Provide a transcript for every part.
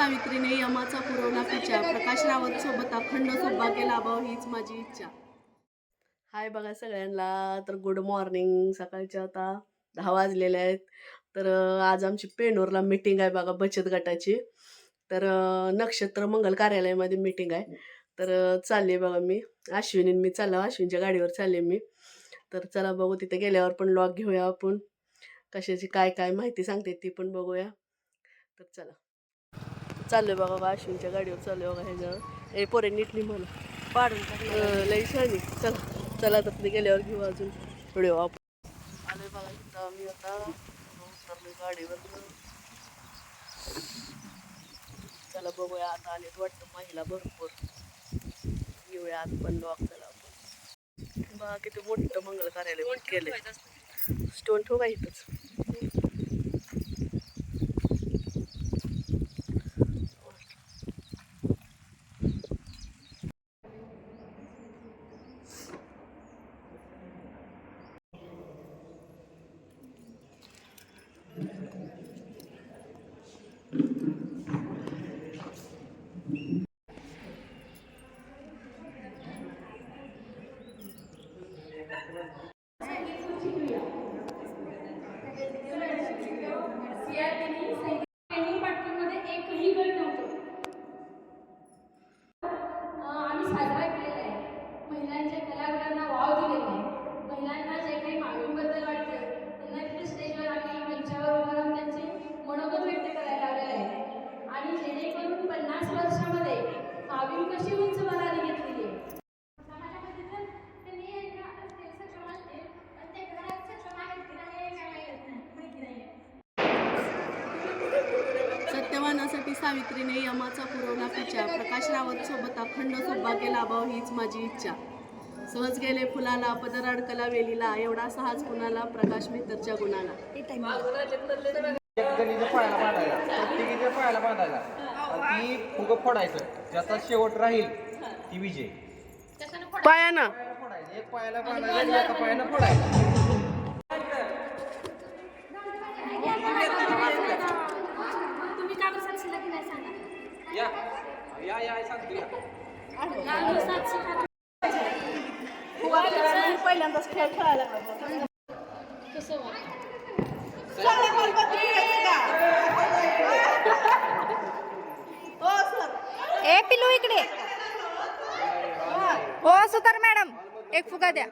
सावित्रीने यमाचा पुरवला पिच्या प्रकाश रावत सोबत अखंड सौभाग्य केला हीच माझी इच्छा. हाय बघा सगळ्यांना. तर गुड मॉर्निंग सकाळच्या आता दहा वाजलेले आहेत. तर आज आमची पेनूरला मीटिंग आहे बघा बचत गटाची. तर नक्षत्र मंगल कार्यालयामध्ये मीटिंग आहे. तर चालले बघा मी. अश्विनी मी चाललो. अश्विनच्या गाडीवर चालले मी. तर चला बघू तिथे गेल्यावर पण लॉग घेऊया आपण. कशाची काय काय माहिती सांगते ती पण बघूया. तर चला. चाललोय बघा बघा अश्विनच्या गाडीवर चाललोय बघा ह्याच्यावर ए पोरे नीटली मला. पाडून टाकलं लई छान आहे. चला चला तर गेल्यावर घेऊ अजून. व्हिडिओ आपण. आलोय बघा इथं आम्ही आता. उतरलोय गाडीवर चला बघूया आता आलेत वाटतं महिला भरपूर. येऊया आत पण लॉक चला आपण. बघा किती मोठं मंगल कार्यालय केलंय. स्टोन ठेवू का इथंच? सावित्रीने यमाचा पुरवला पिच्या प्रकाश रावत सोबत अखंड सोबा केला भाव हीच माझी इच्छा. सहज गेले फुलाला पदर अडकला वेलीला एवढा साहस कुणाला? प्रकाश मित्रच्या गुणाला. एक जणीच्या पायाला बांधायला प्रत्येकीच्या पायाला बांधायला आणि ती फुग फोडायचं. ज्याचा शेवट राहील ती विजय. पायाना. पायाला फोडायचं. एक पायाला बांधायचं एका पायाला फोडायचं. तुम्ही का बरं साक्षीला की नाही सांगा या या या सांगतो या का बरं साक्षी पहिल्यांदाच खेळ खेळायला लागला कसं वाटतं ए पिलू इकडे हो सुतार मॅडम एक फुगा द्या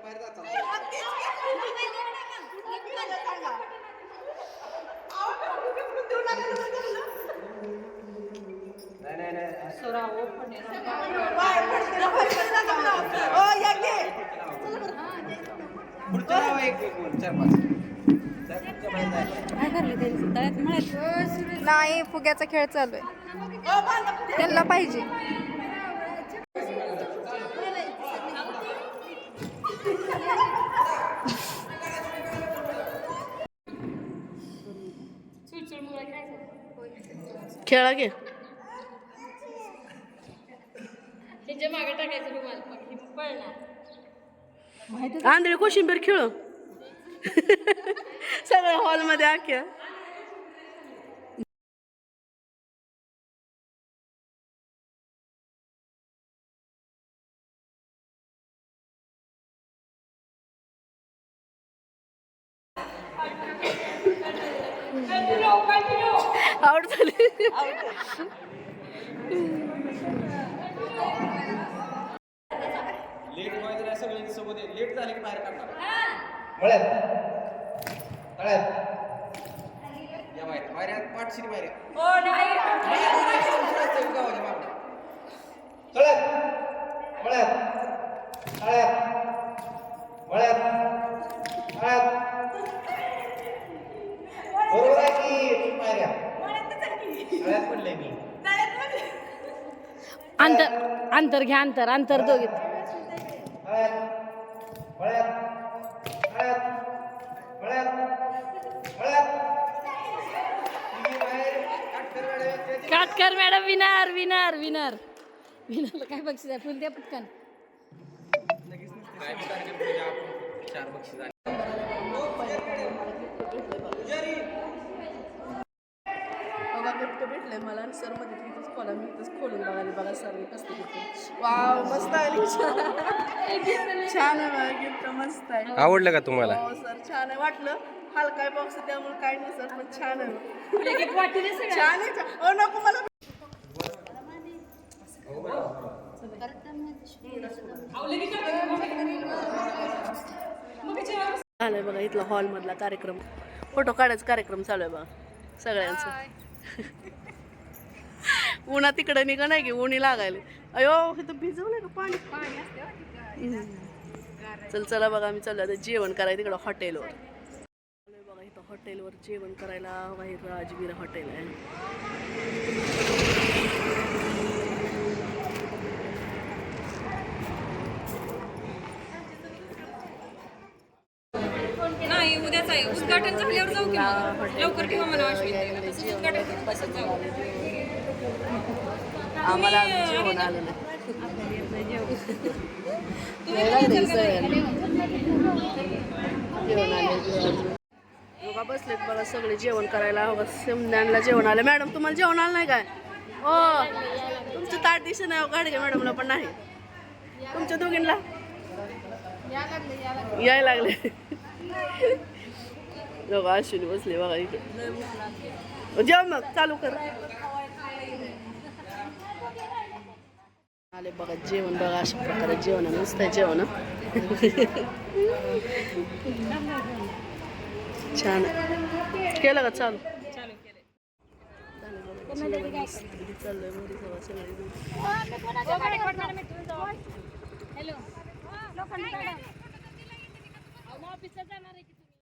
नाही नाही नाही पुढच्या नाव एक एक वर, चार पाच त्या पुढच्या बाहेर जायचं. नाही फुग्याचा खेळ चालू आहे. त्यांना पाहिजे. खेळा घे त्यांच्या मागे टाकायचं रुमाल मग ही पळणार आंधळी कोशिंबीर खेळू. सगळ्या हॉलमध्ये आख्या. आवड झाली लेट व्हायचं नाही सगळ्यांच्या सोबत आहे. लेट झाले की बाहेर काढणार? मळ्यात. तळ्यात या बाहेर. बाहेर बाहेर. गावाच्या. तळ्यात मळ्यात. तळ्यात मळ्यात. तळ्यात बरोबर आहे की? बाहेर या. तळ्यात म्हणलंय मी. अंतर अंतर घ्या अंतर अंतर दोघे. Katkar madam winner winner winner. विनरला काय बक्षीस आहे? फुल द्या पटकन. चार बक्षीस बघा गिफ्ट भेटलंय मला आणि सरमध्ये तिथंच खोला मी तिथंच खोलून बघायला बघा सर कसं गिफ्ट वाव मस्त आली छान आहे बघा गिफ्ट मस्त आहे. आवडलं का तुम्हाला? हो सर छान आहे. वाटलं हलका आहे बॉक्स त्यामुळे काय नाही सर पण छान आहे. छान आहे छान. ओ नको मला झालंय बघा इथला हॉल मधला कार्यक्रम. फोटो काढायचा कार्यक्रम चालू आहे बघा सगळ्यांचं. उन्हा तिकडं निघा नाही की उन्ही लागायला. अयो हे तर भिजवलंय का पाणी? पाणी चल चला बघा आम्ही चाललो आता जेवण करायला तिकडं हॉटेलवर. बघा इथं हॉटेलवर जेवण करायला बाहेर राजवीर हॉटेल आहे नाही उद्याच आहे उद्घाटन झाल्यावर जाऊ की मग? लवकर ठेवा मला अश्विन उद्घाटन करून तसंच जाऊ. आम्हाला अजून जेवण आलं नाही लय लागलंय सगळ्यांना. जेवण आलं बघा बसलेत बघा सगळे जेवण करायला बघा सिमण्यांना जेवण आलं. मॅडम तुम्हाला जेवण आलं नाही काय? हो. तुमचं ताट दिसे नाही गाडगे मॅडमला पण नाही. तुमच्या दोघींना? याय लागले. बघा अश्विनी बसले बघा इथे जेवण मग चालू कर. आले बघा जेवण बघा अशा प्रकारे जेवण आहे. जेवण छान केलं का चालू? चाललंय